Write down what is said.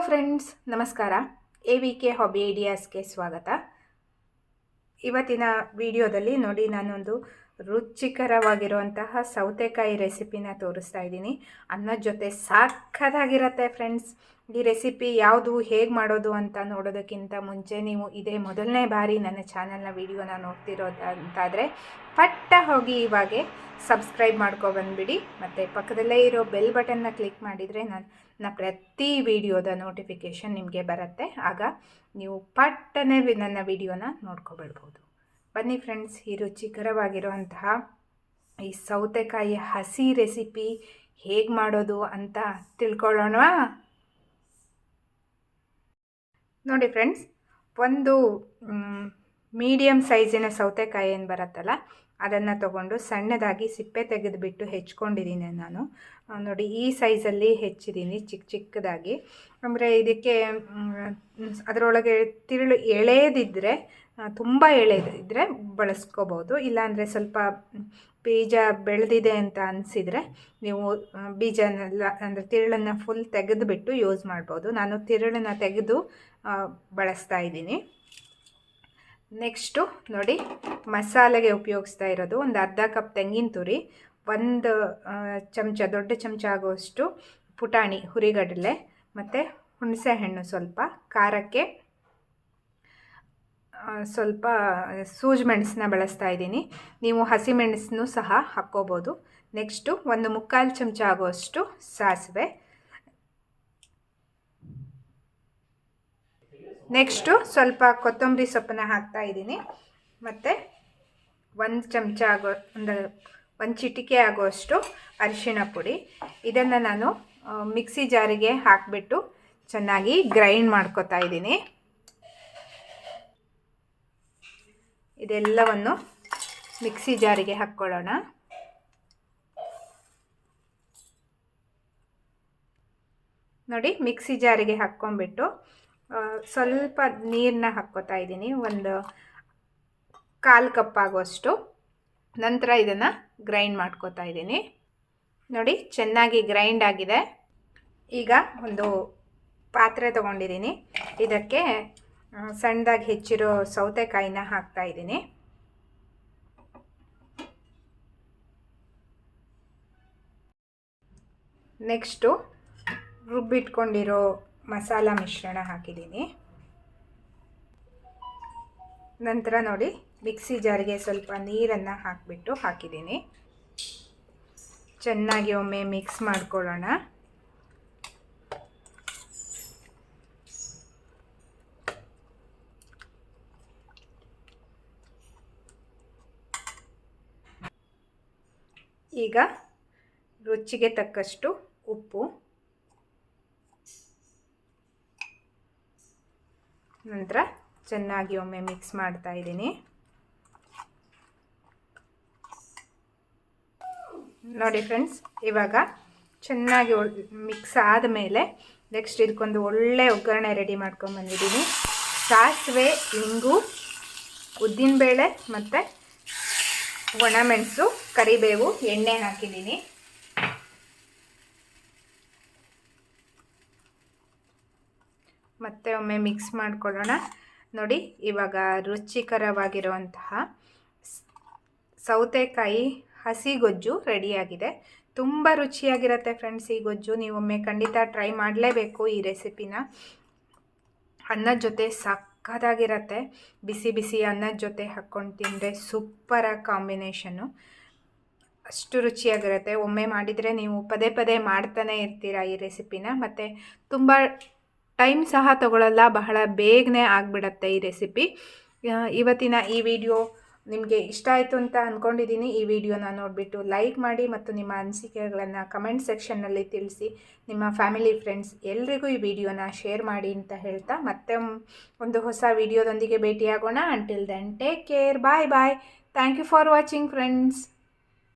Friends ನಮಸ್ಕಾರ. A V K hobby ಐಡಿಯಾಸ್ಗೆ ಸ್ವಾಗತ. ಇವತ್ತಿನ ವಿಡಿಯೋದಲ್ಲಿ ನೋಡಿ ನಾನೊಂದು ರುಚಿಕರವಾಗಿರುವಂತಹ ಸೌತೆಕಾಯಿ ರೆಸಿಪಿನ ತೋರಿಸ್ತಾ ಇದ್ದೀನಿ. ಅನ್ನದ ಜೊತೆ ಸಾಕದಾಗಿರತ್ತೆ ಫ್ರೆಂಡ್ಸ್ ಈ ರೆಸಿಪಿ ಯಾವುದು, ಹೇಗೆ ಮಾಡೋದು ಅಂತ ನೋಡೋದಕ್ಕಿಂತ ಮುಂಚೆ ನೀವು ಇದೇ ಮೊದಲನೇ ಬಾರಿ ನನ್ನ ಚಾನಲ್ನ ವಿಡಿಯೋನ ನೋಡ್ತಿರೋದಂತಾದರೆ ಪಟ್ಟ ಹೋಗಿ ಇವಾಗೆ ಸಬ್ಸ್ಕ್ರೈಬ್ ಮಾಡ್ಕೊ ಬಂದುಬಿಡಿ. ಮತ್ತು ಪಕ್ಕದಲ್ಲೇ ಇರೋ ಬೆಲ್ ಬಟನ್ನ ಕ್ಲಿಕ್ ಮಾಡಿದರೆ ನಾನು ನನ್ನ ಪ್ರತಿ ವಿಡಿಯೋದ ನೋಟಿಫಿಕೇಷನ್ ನಿಮಗೆ ಬರುತ್ತೆ. ಆಗ ನೀವು ಪಟ್ಟನೆ ನನ್ನ ವಿಡಿಯೋನ ನೋಡ್ಕೊಬಿಡ್ಬೋದು ಬನ್ನಿ ಫ್ರೆಂಡ್ಸ್, ಈ ರುಚಿಕರವಾಗಿರುವಂತಹ ಈ ಸೌತೆಕಾಯಿ ಹಸಿ ರೆಸಿಪಿ ಹೇಗೆ ಮಾಡೋದು ಅಂತ ತಿಳ್ಕೊಳ್ಳೋಣ ನೋಡಿ ಫ್ರೆಂಡ್ಸ್, ಒಂದು ಮೀಡಿಯಮ್ ಸೈಜಿನ ಸೌತೆಕಾಯಿ ಏನು ಬರುತ್ತಲ್ಲ, ಅದನ್ನು ತಗೊಂಡು ಸಣ್ಣದಾಗಿ ಸಿಪ್ಪೆ ತೆಗೆದುಬಿಟ್ಟು ಹೆಚ್ಕೊಂಡಿದ್ದೀನಿ ನಾನು. ನೋಡಿ, ಈ ಸೈಜಲ್ಲಿ ಹೆಚ್ಚಿದ್ದೀನಿ ಚಿಕ್ಕ ಚಿಕ್ಕದಾಗಿ. ಅಂದರೆ ಇದಕ್ಕೆ ಅದರೊಳಗೆ ತಿರುಳು ಎಳೆದಿದ್ದರೆ ತುಂಬ ಎಳೆದಿದ್ದರೆ ಬಳಸ್ಕೋಬೋದು. ಇಲ್ಲಾಂದರೆ ಸ್ವಲ್ಪ ಬೀಜ ಬೆಳೆದಿದೆ ಅಂತ ಅನಿಸಿದರೆ ನೀವು ಬೀಜನೆಲ್ಲ, ಅಂದರೆ ತಿರುಳನ್ನು ಫುಲ್ ತೆಗೆದುಬಿಟ್ಟು ಯೂಸ್ ಮಾಡ್ಬೋದು. ನಾನು ತಿರುಳನ್ನು ತೆಗೆದು ಬಳಸ್ತಾ ಇದ್ದೀನಿ. ನೆಕ್ಸ್ಟು ನೋಡಿ, ಮಸಾಲೆಗೆ ಉಪಯೋಗಿಸ್ತಾ ಇರೋದು ಒಂದು ಅರ್ಧ ಕಪ್ ತೆಂಗಿನ ತುರಿ, ಒಂದು ಚಮಚ, ದೊಡ್ಡ ಚಮಚ ಆಗುವಷ್ಟು ಪುಟಾಣಿ, ಹುರಿಗಡಲೆ, ಮತ್ತು ಹುಣಸೆಹಣ್ಣು ಸ್ವಲ್ಪ, ಖಾರಕ್ಕೆ ಸ್ವಲ್ಪ ಸೂಜಿ ಮೆಣಸನ್ನ ಬಳಸ್ತಾ ಇದ್ದೀನಿ. ನೀವು ಹಸಿಮೆಣಸನ್ನು ಸಹ ಹಾಕ್ಕೋಬೋದು. ನೆಕ್ಸ್ಟು ಒಂದು ಮುಕ್ಕಾಲು ಚಮಚ ಆಗುವಷ್ಟು ಸಾಸಿವೆ. ನೆಕ್ಸ್ಟು ಸ್ವಲ್ಪ ಕೊತ್ತಂಬರಿ ಸೊಪ್ಪನ್ನ ಹಾಕ್ತಾ ಇದ್ದೀನಿ. ಮತ್ತು ಒಂದು ಚಮಚ ಆಗೋ, ಒಂದು ಒಂದು ಚಿಟಿಕೆ ಆಗುವಷ್ಟು ಅರಿಶಿಣ ಪುಡಿ. ಇದನ್ನು ನಾನು ಮಿಕ್ಸಿ ಜಾರಿಗೆ ಹಾಕಿಬಿಟ್ಟು ಚೆನ್ನಾಗಿ ಗ್ರೈಂಡ್ ಮಾಡ್ಕೊತಾ ಇದ್ದೀನಿ. ಇದೆಲ್ಲವನ್ನು ಮಿಕ್ಸಿ ಜಾರಿಗೆ ಹಾಕ್ಕೊಳ್ಳೋಣ. ನೋಡಿ ಮಿಕ್ಸಿ ಜಾರಿಗೆ ಹಾಕ್ಕೊಂಬಿಟ್ಟು ಆ, ಸ್ವಲ್ಪ ನೀರನ್ನ ಹಾಕ್ಕೋತಾ ಇದ್ದೀನಿ. ಒಂದು ಕಾಲು ಕಪ್ ಆಗುವಷ್ಟು ನಂತರ ಇದನ್ನು ಗ್ರೈಂಡ್ ಮಾಡ್ಕೋತಾ ಇದ್ದೀನಿ. ನೋಡಿ ಚೆನ್ನಾಗಿ ಗ್ರೈಂಡ್ ಆಗಿದೆ. ಈಗ ಒಂದು ಪಾತ್ರೆ ತೊಗೊಂಡಿದ್ದೀನಿ. ಇದಕ್ಕೆ ಸಣ್ಣದಾಗಿ ಹೆಚ್ಚಿರೋ ಸೌತೆಕಾಯಿನ ಹಾಕ್ತಾ ಇದ್ದೀನಿ. ನೆಕ್ಸ್ಟು ರುಬ್ಬಿಟ್ಕೊಂಡಿರೋ ಮಸಾಲ ಮಿಶ್ರಣ ಹಾಕಿದ್ದೀನಿ. ನಂತರ ನೋಡಿ, ಮಿಕ್ಸಿ ಜಾರಿಗೆ ಸ್ವಲ್ಪ ನೀರನ್ನು ಹಾಕಿಬಿಟ್ಟು ಹಾಕಿದ್ದೀನಿ. ಚೆನ್ನಾಗಿ ಒಮ್ಮೆ ಮಿಕ್ಸ್ ಮಾಡ್ಕೊಳ್ಳೋಣ. ಈಗ ರುಚಿಗೆ ತಕ್ಕಷ್ಟು ಉಪ್ಪು. ನಂತರ ಚೆನ್ನಾಗಿ ಒಮ್ಮೆ ಮಿಕ್ಸ್ ಮಾಡ್ತಾ ಇದ್ದೀನಿ. ನೋಡಿ ಫ್ರೆಂಡ್ಸ್ ಇವಾಗ ಚೆನ್ನಾಗಿ ಮಿಕ್ಸ್ ಆದಮೇಲೆ ನೆಕ್ಸ್ಟ್ ಇದಕ್ಕೊಂದು ಒಳ್ಳೆ ಒಗ್ಗರಣೆ ರೆಡಿ ಮಾಡ್ಕೊಂಬಂದಿದ್ದೀನಿ ಸಾಸಿವೆ, ಇಂಗು, ಉದ್ದಿನಬೇಳೆ ಮತ್ತು ಒಣಮೆಣಸು, ಕರಿಬೇವು, ಎಣ್ಣೆ ಹಾಕಿದ್ದೀನಿ. ಮತ್ತೆ ಒಮ್ಮೆ ಮಿಕ್ಸ್ ಮಾಡಿಕೊಳ್ಳೋಣ. ನೋಡಿ, ಇವಾಗ ರುಚಿಕರವಾಗಿರುವಂತಹ ಸೌತೆಕಾಯಿ ಹಸಿ ಗೊಜ್ಜು ರೆಡಿಯಾಗಿದೆ. ತುಂಬ ರುಚಿಯಾಗಿರುತ್ತೆ ಫ್ರೆಂಡ್ಸ್ ಈ ಗೊಜ್ಜು. ನೀವೊಮ್ಮೆ ಖಂಡಿತ ಟ್ರೈ ಮಾಡಲೇಬೇಕು ಈ ರೆಸಿಪಿನ ಅನ್ನದ ಜೊತೆ ಸಕ್ಕತ್ತಾಗಿರತ್ತೆ ಬಿಸಿ ಬಿಸಿ ಅನ್ನದ ಜೊತೆ ಹಾಕ್ಕೊಂಡು ತಿಂದರೆ ಸೂಪರಾಗಿ ಕಾಂಬಿನೇಷನ್ನು. ಅಷ್ಟು ರುಚಿಯಾಗಿರುತ್ತೆ. ಒಮ್ಮೆ ಮಾಡಿದರೆ ನೀವು ಪದೇ ಪದೇ ಮಾಡ್ತಾನೆ ಇರ್ತೀರಾ ಈ ರೆಸಿಪಿನ. ಮತ್ತು ತುಂಬ ಟೈಮ್ ಸಹ ತಗೊಳ್ಳಲ್ಲ ಬಹಳ ಬೇಗನೆ ಆಗಿಬಿಡತ್ತೆ ಈ ರೆಸಿಪಿ. ಇವತ್ತಿನ ಈ ವಿಡಿಯೋ ನಿಮಗೆ ಇಷ್ಟ ಆಯಿತು ಅಂತ ಅಂದ್ಕೊಂಡಿದ್ದೀನಿ ಈ ವಿಡಿಯೋನ ನೋಡಿಬಿಟ್ಟು ಲೈಕ್ ಮಾಡಿ ಮತ್ತು ನಿಮ್ಮ ಅನಿಸಿಕೆಗಳನ್ನು ಕಮೆಂಟ್ ಸೆಕ್ಷನ್ನಲ್ಲಿ ತಿಳಿಸಿ. ನಿಮ್ಮ ಫ್ಯಾಮಿಲಿ ಫ್ರೆಂಡ್ಸ್ ಎಲ್ರಿಗೂ ಈ ವಿಡಿಯೋನ ಶೇರ್ ಮಾಡಿ ಅಂತ ಹೇಳ್ತಾ ಮತ್ತೆ ಒಂದು ಹೊಸ ವಿಡಿಯೋದೊಂದಿಗೆ ಭೇಟಿಯಾಗೋಣ. Until then take care bye bye thank you for watching friends